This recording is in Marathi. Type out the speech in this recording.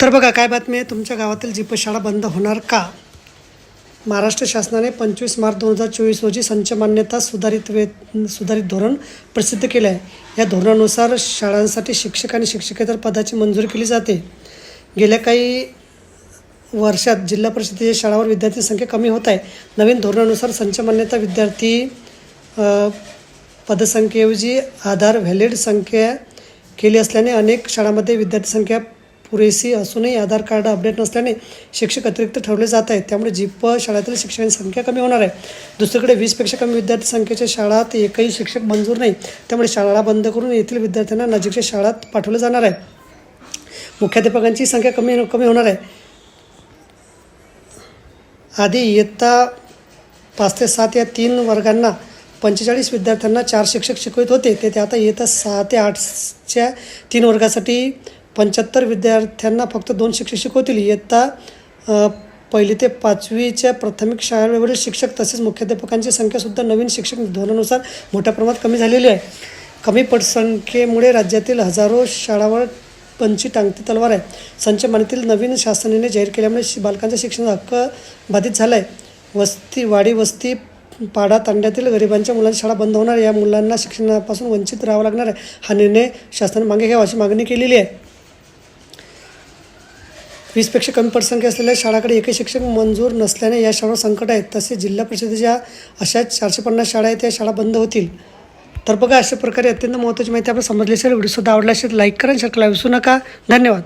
तर बघा काय बातमी आहे? तुमच्या गावातील जीपशाळा बंद होणार का? महाराष्ट्र शासनाने पंचवीस मार्च दोन हजार चोवीस रोजी संच मान्यता सुधारित वे सुधारित धोरण प्रसिद्ध केले आहे या धोरणानुसार शाळांसाठी शिक्षक आणि शिक्षकेतर पदाची मंजुरी केली जाते. गेल्या काही वर्षात जिल्हा परिषदेच्या शाळावर विद्यार्थी संख्या कमी होत आहे. नवीन धोरणानुसार संच मान्यता विद्यार्थी पदसंख्येऐवजी आधार व्हॅलिड संख्या केली असल्याने अनेक शाळांमध्ये विद्यार्थी संख्या पुरेशी असूनही आधार कार्ड अपडेट नसल्याने शिक्षक अतिरिक्त ठेवले जात आहेत. त्यामुळे जिप शाळेतील शिक्षकांची संख्या कमी होणार आहे. दुसरीकडे वीसपेक्षा कमी विद्यार्थी संख्येच्या शाळात एकही शिक्षक मंजूर नाही. त्यामुळे शाळा बंद करून येथील विद्यार्थ्यांना नजीकच्या शाळात पाठवले जाणार आहे. मुख्याध्यापकांची संख्या कमी कमी होणार आहे. आधी इयत्ता पाच ते सात या तीन वर्गांना पंचेचाळीस विद्यार्थ्यांना चार शिक्षक शिकवत होते. ते ते आता इयत्ता सहा ते आठच्या तीन वर्गासाठी पंच्याहत्तर विद्यार्थ्यांना फक्त दोन शिक्षक शिकवतील. इयत्ता पहिली ते पाचवीच्या प्राथमिक शाळेवरील शिक्षक तसेच मुख्याध्यापकांची संख्यासुद्धा नवीन शिक्षक धोरणानुसार मोठ्या प्रमाणात कमी झालेली आहे. कमी पटसंख्येमुळे राज्यातील हजारो शाळावर पंची टांगती तलवार आहे. संच मानेतील नवीन शासनाने जाहीर केल्यामुळे शि- बालकांचा शिक्षण हक्क बाधित झाला आहे वस्ती वाडी वस्ती पाडा तांड्यातील गरिबांच्या मुलांची शाळा बंद होणार या मुलांना शिक्षणापासून वंचित राहावं लागणार आहे. हा निर्णय शासनाने मागे घ्यावा अशी मागणी केलेली आहे. वीसपेक्षा कमी पटसंख्या असलेल्या शाळाकडे एकही शिक्षक मंजूर नसल्याने या शाळा संकट आहे. तसेच जिल्हा परिषदेच्या अशा चारशे पन्नास शाळा आहेत त्या शाळा बंद होतील. तर बघा अशा प्रकारे अत्यंत महत्त्वाची माहिती आपण समजली असेल व्हिडिओसुद्धा आवडला असेल लाईक करा शेअर करायला विसरू नका. धन्यवाद.